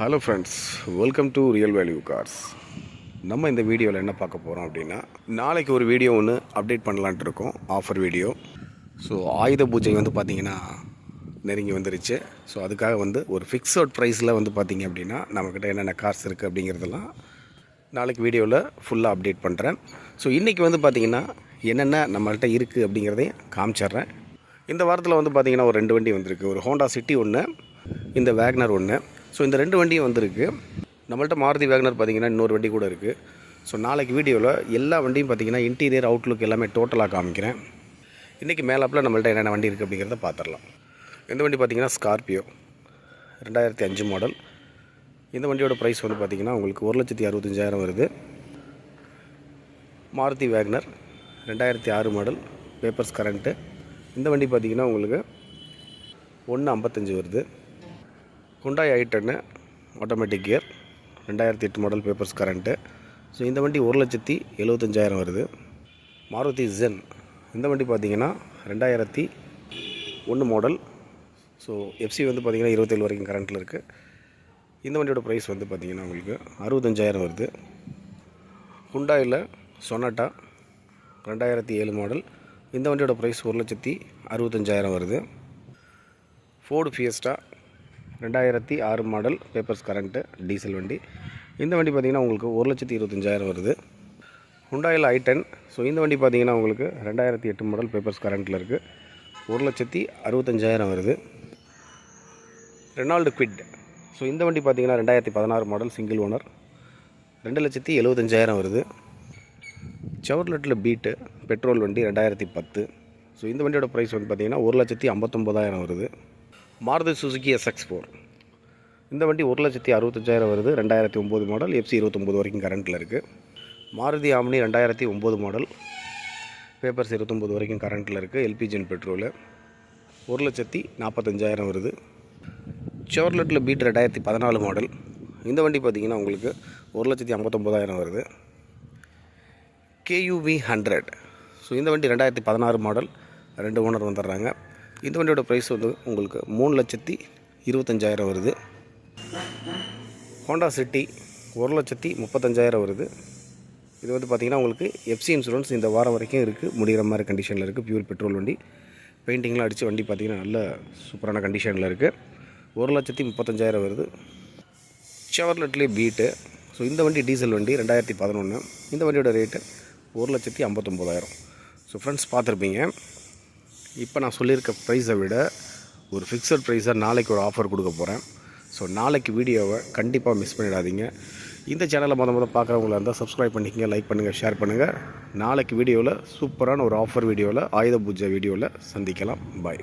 Hello friends welcome to real value cars நம்ம இந்த வீடியோவில் என்ன பார்க்க போகிறோம் அப்படின்னா நாளைக்கு ஒரு வீடியோ ஒன்று அப்டேட் பண்ணலான்ட்டு இருக்கோம் ஆஃபர் வீடியோ ஸோ ஆயுத பூஜை வந்து பார்த்திங்கன்னா நெருங்கி வந்துருச்சு. ஸோ அதுக்காக வந்து ஒரு ஃபிக்ஸட் ப்ரைஸில் வந்து பார்த்திங்க அப்படின்னா நம்மக்கிட்ட என்னென்ன கார்ஸ் இருக்குது அப்படிங்கிறதெல்லாம் நாளைக்கு வீடியோவில் ஃபுல்லாக அப்டேட் பண்ணுறேன் ஸோ இன்றைக்கி வந்து பார்த்திங்கன்னா என்னென்ன நம்மள்கிட்ட இருக்குது அப்படிங்கிறதையும் காமிச்சிட்றேன். இந்த வாரத்தில் வந்து பார்த்திங்கன்னா ஒரு ரெண்டு வண்டி வந்திருக்கு. ஒரு ஹோண்டா சிட்டி ஒன்று இந்த வேக்னர் ஒன்று ஸோ இந்த ரெண்டு வண்டியும் வந்திருக்கு. நம்மள்ட்ட மாருதி வேகனர் பார்த்திங்கன்னா இன்னொரு வண்டி கூட இருக்குது ஸோ நாளைக்கு வீடியோவில் எல்லா வண்டியும் பார்த்திங்கன்னா இன்டீரியர் அவுட்லுக் எல்லாமே டோட்டலாக காமிக்கிறேன். இன்றைக்கி மேலாப்பில் நம்மள்ட்ட என்னென்ன வண்டி இருக்குது அப்படிங்கிறத பார்த்துடலாம் இந்த வண்டி பார்த்திங்கன்னா ஸ்கார்பியோ ரெண்டாயிரத்தி அஞ்சு மாடல் இந்த வண்டியோட ப்ரைஸ் வந்து பார்த்திங்கன்னா உங்களுக்கு ஒரு லட்சத்தி அறுபத்தஞ்சாயிரம் வருது. மாருதி வேக்னர் ரெண்டாயிரத்தி ஆறு மாடல் பேப்பர்ஸ் கரண்ட்டு இந்த வண்டி பார்த்திங்கன்னா உங்களுக்கு ஒன்று ஐம்பத்தஞ்சு வருது. குண்டாய் ஐ டென்னு ஆட்டோமேட்டிக் கியர் ரெண்டாயிரத்தி எட்டு மாடல் பேப்பர்ஸ் கரண்ட்டு ஸோ இந்த வண்டி ஒரு லட்சத்தி எழுபத்தஞ்சாயிரம் வருது. மாருதி ஜென் இந்த வண்டி பார்த்திங்கன்னா ரெண்டாயிரத்தி ஒன்று மாடல் ஸோ எஃப்சி வந்து பார்த்திங்கன்னா இருபத்தேழு வரைக்கும் கரண்ட்டில் இருக்குது இந்த வண்டியோட ப்ரைஸ் வந்து பார்த்திங்கன்னா உங்களுக்கு அறுபத்தஞ்சாயிரம் வருது. குண்டாயில் சொனாட்டா ரெண்டாயிரத்தி ஏழு மாடல் இந்த வண்டியோட ப்ரைஸ் ஒரு லட்சத்தி அறுபத்தஞ்சாயிரம் வருது. ஃபோர்டு ஃபியஸ்டா ரெண்டாயிரத்தி ஆறு மாடல் பேப்பர்ஸ் கரண்ட்டு டீசல் வண்டி. இந்த வண்டி பார்த்திங்கன்னா உங்களுக்கு ஒரு லட்சத்தி இருபத்தஞ்சாயிரம் வருது. ஹுண்டாயில் ஐ டென் ஸோ இந்த வண்டி பார்த்திங்கன்னா உங்களுக்கு ரெண்டாயிரத்தி எட்டு மாடல் பேப்பர்ஸ் கரண்ட்டில் இருக்குது ஒரு லட்சத்தி அறுபத்தஞ்சாயிரம் வருது. ரெனால்டு குவிட் ஸோ இந்த வண்டி பார்த்திங்கன்னா ரெண்டாயிரத்தி பதினாறு மாடல் சிங்கிள் ஓனர் ரெண்டு லட்சத்தி எழுபத்தஞ்சாயிரம் வருது. செவர்லெட்டில் பீட்டு பெட்ரோல் வண்டி ரெண்டாயிரத்தி பத்து. ஸோ இந்த வண்டியோட ப்ரைஸ் வந்து பார்த்திங்கன்னா ஒரு லட்சத்தி ஐம்பத்தொம்போதாயிரம் வருது. மாருதி சுசுக்கி எஸ்எக்ஸ் ஃபோர் இந்த வண்டி ஒரு லட்சத்தி அறுபத்தஞ்சாயிரம் வருது. ரெண்டாயிரத்தி ஒம்பது மாடல் எஃப்சி இருபத்தொம்போது வரைக்கும் கரண்ட்டில் இருக்குது மாருதி ஆம்னி ரெண்டாயிரத்தி ஒம்பது மாடல் பேப்பர்ஸ் இருபத்தொம்போது வரைக்கும் கரண்ட்டில் இருக்குது எல்பிஜின் பெட்ரோலு ஒரு லட்சத்தி நாற்பத்தஞ்சாயிரம் வருது. செவர்லெட்டில் பீட் ரெண்டாயிரத்தி பதினாலு மாடல் இந்த வண்டி பார்த்திங்கன்னா உங்களுக்கு ஒரு லட்சத்தி ஐம்பத்தொம்போதாயிரம் வருது. கேயூவி ஹண்ட்ரட் ஸோ இந்த வண்டி ரெண்டாயிரத்தி பதினாறு மாடல் ரெண்டு ஓனர் வந்துடுறாங்க. இந்த வண்டியோட ப்ரைஸ் வந்து உங்களுக்கு மூணு லட்சத்தி இருபத்தஞ்சாயிரம் வருது. ஹோண்டா சிட்டி ஒரு லட்சத்தி முப்பத்தஞ்சாயிரம் வருது. இது வந்து பார்த்திங்கன்னா உங்களுக்கு எஃப்சி இன்சூரன்ஸ் இந்த வாரம் வரைக்கும் இருக்குது முடிகிற மாதிரி கண்டிஷனில் இருக்குது பியூர் பெட்ரோல் வண்டி. பெயிண்டிங்லாம் அடித்து வண்டி பார்த்திங்கன்னா நல்ல சூப்பரான கண்டிஷனில் இருக்குது ஒரு லட்சத்தி முப்பத்தஞ்சாயிரம் வருது. ஷவர்லெட்லேயே பீட்டு ஸோ இந்த வண்டி டீசல் வண்டி ரெண்டாயிரத்தி பதினொன்று இந்த வண்டியோட ரேட்டு ஒரு லட்சத்தி ஐம்பத்தொம்போதாயிரம். ஸோ ஃப்ரெண்ட்ஸ் பார்த்துருப்பீங்க. இப்போ நான் சொல்லியிருக்க ப்ரைஸை விட ஒரு ஃபிக்ஸட் ப்ரைஸாக நாளைக்கு ஒரு ஆஃபர் கொடுக்க போகிறேன் ஸோ நாளைக்கு வீடியோவை கண்டிப்பாக மிஸ் பண்ணிடாதீங்க. இந்த சேனலை மொதல் மொதல் பார்க்குறவங்களா இருந்தால் சப்ஸ்கிரைப் பண்ணிக்கங்க லைக் பண்ணுங்கள் ஷேர் பண்ணுங்கள் நாளைக்கு வீடியோவில் சூப்பரான ஒரு ஆஃபர் வீடியோவில் ஆயுத பூஜை வீடியோவில் சந்திக்கலாம். பாய்